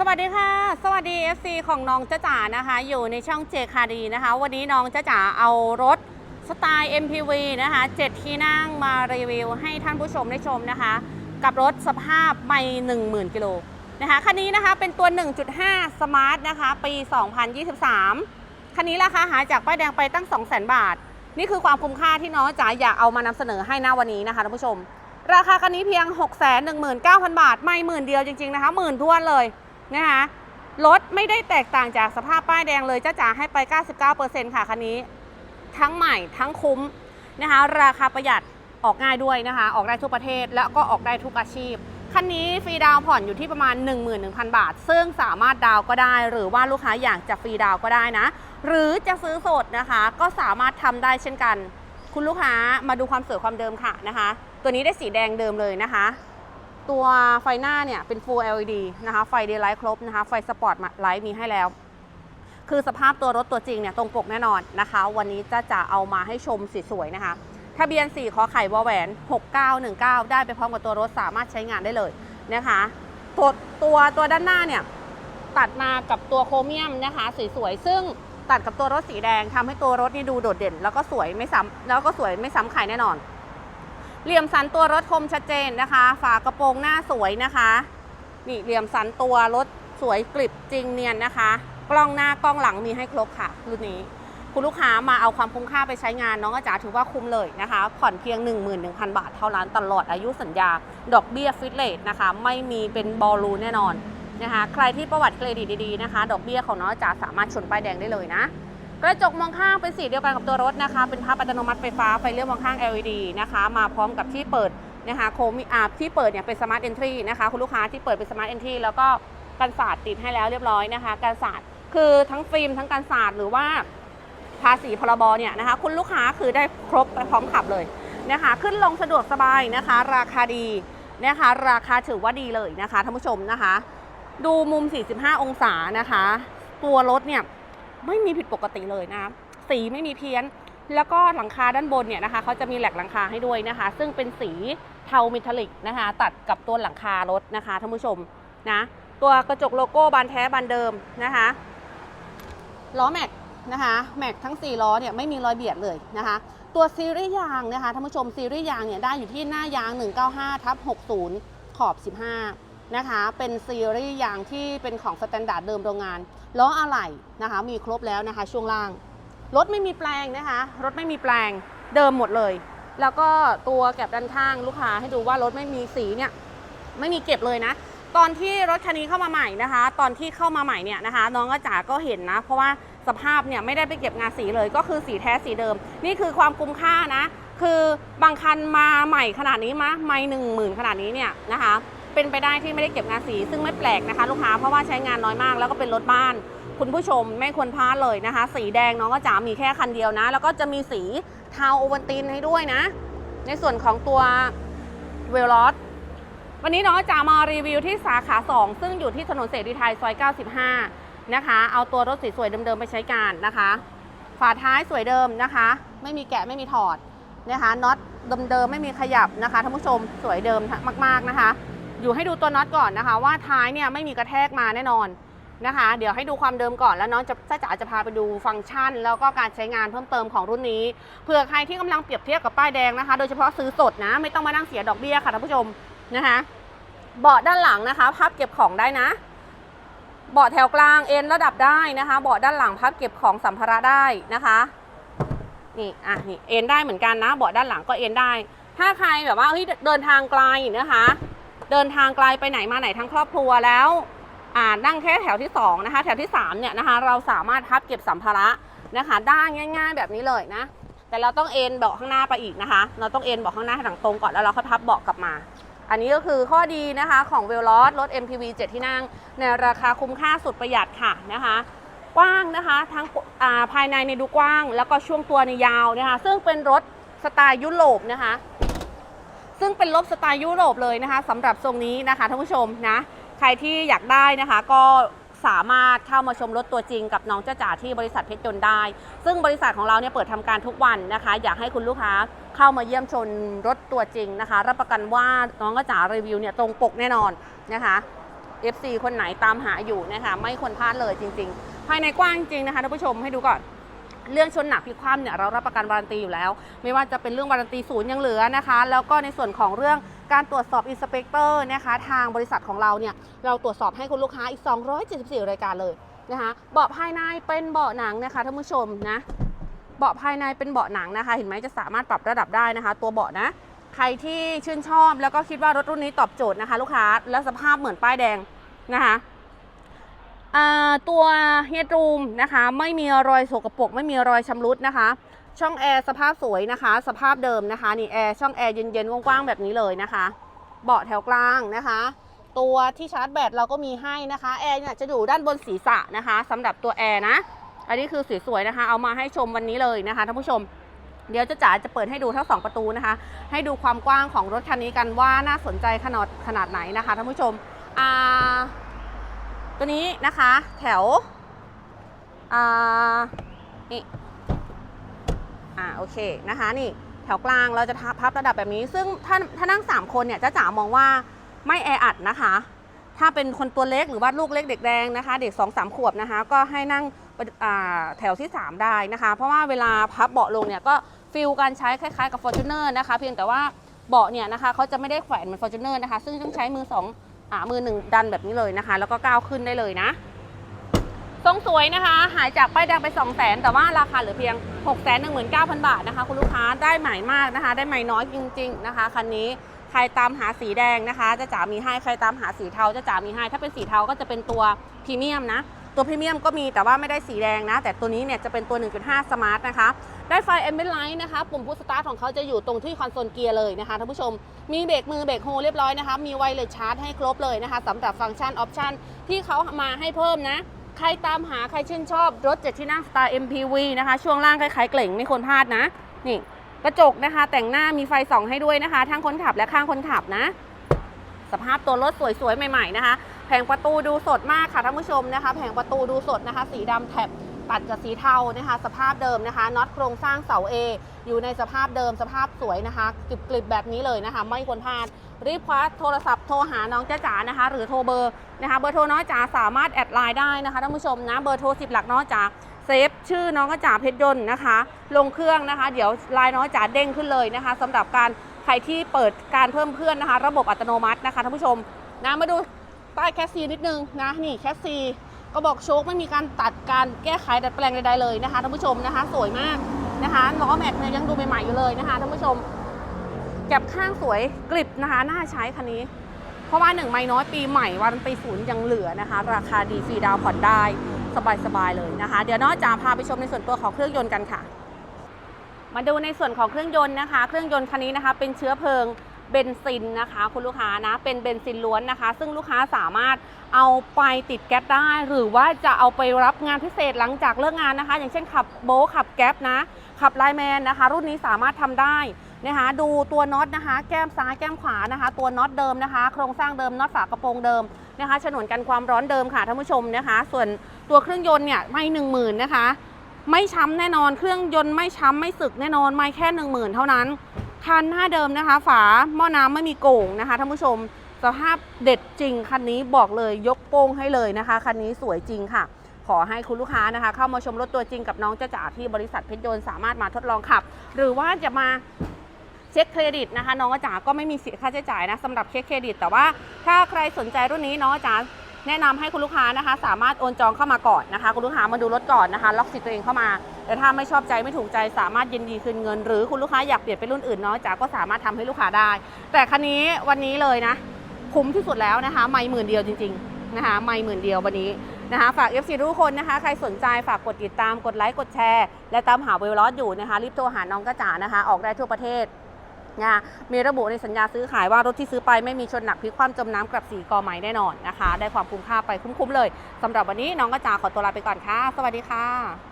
สวัสดีค่ะ สวัสดี FC ของน้องจ้าจ๋านะคะ อยู่ในช่องเจคาดีนะคะ วันนี้น้องจ้าจ๋าเอารถสไตล์ MPV นะคะ7ที่นั่งมารีวิวให้ท่านผู้ชมได้ชมนะคะ กับรถสภาพไม่10,000 กิโลนะคะคันนี้นะคะเป็นตัว 1.5 Smart นะคะปี 2023 คันนี้ราคาหายจากป้ายแดงไปตั้ง 200,000 บาท นี่คือความคุ้มค่าที่น้องจ๋าอยากเอามานำเสนอให้หน้าวันนี้นะคะท่านผู้ชม ราคาคันนี้เพียง 619,000 บาท ไม่หมื่นเดียวจริงๆนะคะหมื่นทวนเลย นะคะรถไม่ได้แตกต่างจากสภาพป้ายแดงเลยจ้าจ๋าให้ไป 99%ค่ะคันนี้ ทั้งใหม่ทั้งคุ้มนะคะราคาประหยัดออกง่ายด้วยนะคะ ออกได้ทุกประเทศแล้วก็ออกได้ทุกอาชีพ คันนี้ฟรีดาวผ่อนอยู่ที่ประมาณ 11,000 บาท ซึ่งสามารถดาวก็ได้ หรือว่าลูกค้าอยากจะฟรีดาวก็ได้นะ หรือจะซื้อสดนะคะ ก็สามารถทำได้เช่นกัน คุณลูกค้ามาดูความสวยความเดิมค่ะนะคะ ตัวนี้ได้สีแดงเดิมเลยนะคะ ตัวไฟหน้าเนี่ยเป็น Full LED นะคะ ไฟเดย์ไลท์ครบนะคะ ไฟสปอร์ตไลท์มีให้แล้ว คือสภาพตัวรถตัวจริงเนี่ยตรงปกแน่นอนนะคะ วันนี้จะจะเอามาให้ชมสวยๆนะคะ ทะเบียน 4 ขอไข่วอแหวน 6919 ได้ไปพร้อมกับตัวรถสามารถใช้งานได้เลยนะคะตัวตัวตัวด้านหน้าเนี่ยตัดมากับตัวโครเมียมนะคะสวยๆ ซึ่งตัดกับตัวรถสีแดงทำให้ตัวรถนี่ดูโดดเด่น แล้วก็สวยไม่ซ้ำแล้วก็สวยไม่ซ้ำใครแน่นอน เหลี่ยมสันตัวรถคมชัดเจนนะคะ ฝากระโปรงหน้าสวยนะคะ นี่เหลี่ยมสันตัวรถสวยกริบจริงเนียนนะคะ กล้องหน้ากล้องหลังมีให้ครบค่ะรุ่นนี้ คุณลูกค้ามาเอาความคุ้มค่าไปใช้งานน้องอาจารย์ถือว่าคุ้มเลยนะคะ ผ่อนเพียง 11,000 บาทเท่านั้นตลอดอายุสัญญา ดอกเบี้ยฟิตเลทนะคะ ไม่มีเป็นบอลลูนแน่นอนนะคะ ใครที่ประวัติเครดิตดีๆนะคะ ดอกเบี้ยของน้องอาจารย์สามารถชนป้ายแดงได้เลยนะ กระจกมองข้างเป็นสีเดียวกันกับตัวรถนะคะ เป็นพับอัตโนมัติไฟฟ้าไฟเลี้ยวมองข้าง LED นะคะ มาพร้อมกับที่เปิดนะคะโคมอ่าที่เปิดเนี่ยเป็น Smart Entry นะคะ คุณลูกค้าที่เปิดเป็น Smart Entry แล้วก็กันศาสตร์ติดให้แล้วเรียบร้อยนะคะกันศาสตร์คือทั้งฟิล์มทั้งกันศาสตร์หรือว่าภาษีพรบเนี่ยนะคะ คุณลูกค้าคือได้ครบไปพร้อมขับเลยนะคะ ขึ้นลงสะดวกสบายนะคะ ราคาดีนะคะ ราคาถือว่าดีเลยนะคะท่านผู้ชมนะคะ ดูมุม 45 องศานะคะ ตัวรถเนี่ย ไม่มีผิดปกติเลยนะสีไม่มีเพี้ยน แล้วก็หลังคาด้านบนเนี่ยนะคะเขาจะมีแหลกหลังคาให้ด้วยนะคะ ซึ่งเป็นสีเทาเมทัลลิกนะคะ ตัดกับตัวหลังคารถนะคะท่านผู้ชมนะตัวกระจกโลโก้บานแท้บานเดิมนะคะล้อแม็กนะคะแม็กทั้ง 4 ล้อเนี่ยไม่มีรอยเบียดเลยนะคะ ตัวซีรีส์ยางนะคะท่านผู้ชมซีรีส์ยางเนี่ยได้อยู่ที่หน้ายาง 195ทับ60 ขอบ 15 นะคะ เป็นซีรีส์ยางที่เป็นของสแตนดาร์ดเดิมโรงงานล้ออะไหล่นะคะ มีครบแล้วนะคะ ช่วงล่าง รถไม่มีแปลงนะคะ รถไม่มีแปลงเดิมหมดเลย แล้วก็ตัวแก็บด้านข้างลูกค้าให้ดูว่ารถไม่มีสีเนี่ยไม่มีเก็บเลยนะ ตอนที่รถคันนี้เข้ามาใหม่นะคะ ตอนที่เข้ามาใหม่เนี่ยนะคะ น้องก็จ๋าก็เห็นนะ เพราะว่าสภาพเนี่ยไม่ได้ไปเก็บงานสีเลย ก็คือสีแท้สีเดิม นี่คือความคุ้มค่านะ คือบางคันมาใหม่ขนาดนี้มะไม่หนึ่งหมื่นขนาดนี้เนี่ยนะคะ เป็นไปได้ที่ไม่ได้เก็บงานสี ซึ่งไม่แปลกนะคะ ลูกค้าเพราะว่าใช้งานน้อยมาก แล้วก็เป็นรถบ้าน คุณผู้ชมไม่ควรพลาดเลยนะคะ สีแดงน้องก็จ๋ามีแค่คันเดียวนะ แล้วก็จะมีสีเทาโอวันตินให้ด้วยนะ ในส่วนของตัวเวลลอสวันนี้น้องจ๋ามารีวิวที่สาขา 2 ซึ่งอยู่ที่ถนนเสรีไทยซอย 95 นะคะ เอาตัวรถสวยเดิมๆไปใช้การนะคะ ฝาท้ายสวยเดิมนะคะ ไม่มีแกะไม่มีถอดนะคะน็อตเดิมๆไม่มีขยับนะคะท่านผู้ชมสวยเดิมมากๆนะคะ อยู่ให้ดูตัวน็อตก่อนนะคะ ว่าท้ายเนี่ยไม่มีกระแทกมาแน่นอนนะคะ เดี๋ยวให้ดูความเดิมก่อนแล้วน้องจะจ้าจ๋าจะพาไปดูฟังก์ชัน แล้วก็การใช้งานเพิ่มเติมของรุ่นนี้เผื่อใครที่กำลังเปรียบเทียบกับป้ายแดงนะคะ โดยเฉพาะซื้อสดนะไม่ต้องมานั่งเสียดอกเบี้ยค่ะท่านผู้ชมนะคะเบาะด้านหลังนะคะพับเก็บของได้นะเบาะแถวกลางเอ็นระดับได้นะคะเบาะด้านหลังพับเก็บของสัมภาระได้นะคะนี่อะนี่เอ็นได้เหมือนกันนะเบาะด้านหลังก็เอ็นได้ ถ้าใครแบบว่าเฮ้ยเดินทางไกลนะคะ เดินทางไกลไปไหนมาไหนทั้งครอบครัวแล้วนั่งแค่แถวที่สองนะคะแถวที่สามเนี่ยนะคะเราสามารถพับเก็บสัมภาระนะคะได้ง่าย ๆ แบบนี้เลยนะ แต่เราต้องเอ็นเบาะข้างหน้าไปอีกนะคะ เราต้องเอ็นเบาะข้างหน้าให้หลังตรงก่อนแล้วเราค่อยพับเบาะกลับมา อันนี้ก็คือข้อดีนะคะของเวลลอสรถ MPV 7 ที่นั่ง ในราคาคุ้มค่าสุดประหยัดค่ะนะคะกว้างนะคะทั้งภายในในดูกว้าง แล้วก็ช่วงตัวในยาวนะคะซึ่งเป็นรถสไตล์ยุโรปนะคะ ซึ่งเป็นรถสไตล์ยุโรปเลยนะคะสำหรับทรงนี้นะคะท่านผู้ชมนะใครที่อยากได้นะคะก็สามารถเข้ามาชมรถตัวจริงกับน้องเจ้าจ๋าที่บริษัทเพชรยนต์ได้ ซึ่งบริษัทของเราเนี่ยเปิดทำการทุกวันนะคะ อยากให้คุณลูกค้าเข้ามาเยี่ยมชมรถตัวจริงนะคะ รับประกันว่าน้องเจ้าจ๋ารีวิวเนี่ยตรงปกแน่นอนนะคะ FC คนไหนตามหาอยู่นะคะ ไม่ควรพลาดเลยจริง ๆ ภายในกว้างจริงนะคะท่านผู้ชมให้ดูก่อน เรื่องชนหนักพลิกคว่ำเนี่ยเรารับประกันวารันตีอยู่แล้ว ไม่ว่าจะเป็นเรื่องวารันตีศูนย์ยังเหลือนะคะ แล้วก็ในส่วนของเรื่องการตรวจสอบอินสเปกเตอร์นะคะทางบริษัทของเราเนี่ยเราตรวจสอบให้คุณลูกค้าอีก 274 รายการเลยนะคะเบาะภายในเป็นเบาะหนังนะคะท่านผู้ชมนะเบาะภายในเป็นเบาะหนังนะคะ เห็นไหมจะสามารถปรับระดับได้นะคะ ตัวเบาะนะ ใครที่ชื่นชอบแล้วก็คิดว่ารถรุ่นนี้ตอบโจทย์นะคะ ลูกค้าแล้วสภาพเหมือนป้ายแดงนะคะ ตัวเฮดรูมนะคะ ไม่มีรอยสกปรกไม่มีรอยชำรุดนะคะ ช่องแอร์สภาพสวยนะคะ สภาพเดิมนะคะนี่แอร์ช่องแอร์เย็นๆกว้างๆแบบนี้เลยนะคะ เบาะแถวกลางนะคะ ตัวที่ชาร์จแบตเราก็มีให้นะคะแอร์เนี่ยจะอยู่ด้านบนศีรษะนะคะสำหรับตัวแอร์นะอันนี้คือสวยๆนะคะ เอามาให้ชมวันนี้เลยนะคะท่านผู้ชมเดี๋ยวเจะจ๋าจะเปิดให้ดูทั้งสองประตูนะคะ ให้ดูความกว้างของรถคันนี้กันว่าน่าสนใจขนาดขนาดไหนนะคะท่านผู้ชมอ่า ตัวนี้นะคะแถวอ่านี่อ่าโอเคนะคะนี่แถวกลางเราจะพับระดับแบบนี้ ซึ่งถ้าถ้านั่ง 3 คนเนี่ยเจ้าจ๋ามองว่าไม่แออัดนะคะ ถ้าเป็นคนตัวเล็กหรือว่าลูกเล็กเด็กแดงนะคะ เด็ก2 3ขวบนะคะ ก็ให้นั่งแถวที่ 3 ได้นะคะ เพราะว่าเวลาพับเบาะลงเนี่ยก็ฟิลการใช้คล้ายๆกับ Fortuner นะคะ เพียงแต่ว่าเบาะเนี่ยนะคะเขาจะไม่ได้แขวนเหมือน Fortuner นะคะ ซึ่งต้องใช้มือ2 อ่ามือหนึ่งดันแบบนี้เลยนะคะ แล้วก็ก้าวขึ้นได้เลยนะทรงสวยนะคะ หายจากป้ายแดงไป2 0 0 0 0 0 แต่ว่าราคาเหลือเพียง 6 1 9 0 0 0 บาทนะคะ คุณลูกค้าได้ใหม่มากนะคะ ได้ใหม่น้อยจริง ๆ นะคะคันนี้ใครตามหาสีแดงนะคะจะจ๋ามีให้ใครตามหาสีเทาจะจ๋ามีให้ ถ้าเป็นสีเทาก็จะเป็นตัวพรีเมียมนะ ตัวพรีเมียมก็มีแต่ว่าไม่ได้สีแดงนะ แต่ตัวนี้เนี่ยจะเป็นตัว 1.5สมาร์ทนะคะ ได้ไฟ a m b i e n t Light นะคะ ปุ่มพุชสตาร์ทของเขาจะอยู่ตรงที่คอนโซลเกียร์เลยนะคะท่านผู้ชม มีเบรกมือเบรกโฮเรียบร้อยนะคะ มีไวเลสชาร์จให้ครบเลยนะคะสำหรับฟังก์ชันออปชันที่เขามาให้เพิ่มนะ ใครตามหาใครชื่นชอบรถเจ็ดที่นั่งสไตล์ MPV นะคะ ช่วงล่างคล้ายๆเกล่งไม่ควรพลาดนะ นี่กระจกนะคะ แต่งหน้ามีไฟส่องให้ด้วยนะคะ ทั้งคนขับและข้างคนขับนะ สภาพตัวรถสวยๆใหม่ ๆนะคะ แผงประตูดูสดมากค่ะท่านผู้ชมนะคะ แผงประตูดูสดนะคะ สีดำแถบตัดกับสีเทานะคะ สภาพเดิมนะคะน็อตโครงสร้างเสา A อยู่ในสภาพเดิมสภาพสวยนะคะกริบๆแบบนี้เลยนะคะ ไม่ควรพลาดรีบคว้าโทรศัพท์โทรหาน้องจ้าจ๋านะคะ หรือโทรเบอร์นะคะ เบอร์โทรน้องจ๋าสามารถแอดไลน์ได้นะคะท่านผู้ชมนะเบอร์โทร10หลักน้องจ๋าเซฟชื่อน้องจ้าจ๋าเพชรยนต์นะคะ ลงเครื่องนะคะ เดี๋ยวไลน์น้องจ๋าเด้งขึ้นเลยนะคะสำหรับการใครที่เปิดการเพิ่มเพื่อนนะคะ ระบบอัตโนมัตินะคะท่านผู้ชมนะมาดู ใต้แคสซีนิดนึงนะนี่แคสซีก็บอกโชคไม่มีการตัดการแก้ไขดัดแปลงใดๆเลยนะคะท่านผู้ชมนะคะ สวยมากนะคะล้อแม็กเนี่ยยังดูใหม่ๆอยู่เลยนะคะท่านผู้ชมแก็บข้างสวยกริบนะคะน่าใช้คันนี้ เพราะว่าหนึ่งไม่น้อยปีใหม่วันตีศูนย์ยังเหลือนะคะ ราคาดีฟรีดาวผ่อนได้สบายๆเลยนะคะ เดี๋ยวน้องจะพาไปชมในส่วนตัวของเครื่องยนต์กันค่ะ มาดูในส่วนของเครื่องยนต์นะคะ เครื่องยนต์คันนี้นะคะ เป็นเชื้อเพลิง เบนซินนะคะ คุณลูกค้านะเป็นเบนซินล้วนนะคะ ซึ่งลูกค้าสามารถเอาไปติดแก๊ปได้ หรือว่าจะเอาไปรับงานพิเศษหลังจากเลิกงานนะคะ อย่างเช่นขับโบทขับแก๊ปนะ ขับไลแมนนะคะ รุ่นนี้สามารถทำได้นะคะดูตัวน็อตนะคะ แก้มซ้ายแก้มขวานะคะ ตัวน็อตเดิมนะคะ โครงสร้างเดิมน็อตฝากระโปรงเดิมนะคะฉนวนกันความร้อนเดิมค่ะท่านผู้ชมนะคะ ส่วนตัวเครื่องยนต์เนี่ยไม่หนึ่งหมื่นนะคะ ไม่ช้ำแน่นอนเครื่องยนต์ไม่ช้ำไม่สึกแน่นอนไม่แค่หนึ่งหมื่นเท่านั้น คันหน้าเดิมนะคะ ฝาหม้อน้ำไม่มีโก่งนะคะท่านผู้ชมสภาพเด็ดจริงคันนี้บอกเลยยกโป้งให้เลยนะคะคันนี้สวยจริงค่ะ ขอให้คุณลูกค้านะคะ เข้ามาชมรถตัวจริงกับน้องจ้าจ๋าที่บริษัทเพชรยนต์สามารถมาทดลองขับ หรือว่าจะมาเช็คเครดิตนะคะ น้องจ๋าก็ไม่มีเสียค่าใช้จ่ายนะสำหรับเช็คเครดิต แต่ว่าถ้าใครสนใจรุ่นนี้น้องจ๋าแนะนำให้คุณลูกค้านะคะ สามารถโอนจองเข้ามาก่อนนะคะ คุณลูกค้ามาดูรถก่อนนะคะ ล็อกสิทธิ์ตัวเองเข้ามา แต่ถ้าไม่ชอบใจไม่ถูกใจสามารถยินดีคืนเงิน หรือคุณลูกค้าอยากเปลี่ยนเป็นรุ่นอื่นน้องจ๋าก็สามารถทำให้ลูกค้าได้ แต่คันนี้วันนี้เลยนะ คุ้มที่สุดแล้วนะคะ ไม่หมื่นเดียวจริงๆนะคะไม่หมื่นเดียววันนี้นะคะฝาก FC ทุกคนนะคะ ใครสนใจฝากกดติดตามกดไลค์กดแชร์ และตามหาเวลลอสอยู่นะคะรีบโทรหาน้องกระจ๋านะคะ ออกได้ทั่วประเทศนะมีระบุในสัญญาซื้อขายว่ารถที่ซื้อไปไม่มีชนหนักพลิกคว่ำจมน้ำกลับสีกอไม้แน่นอนนะคะ ได้ความคุ้มค่าไปคุ้มๆเลยสำหรับวันนี้น้องกระจ๋าขอตัวลาไปก่อนค่ะ สวัสดีค่ะ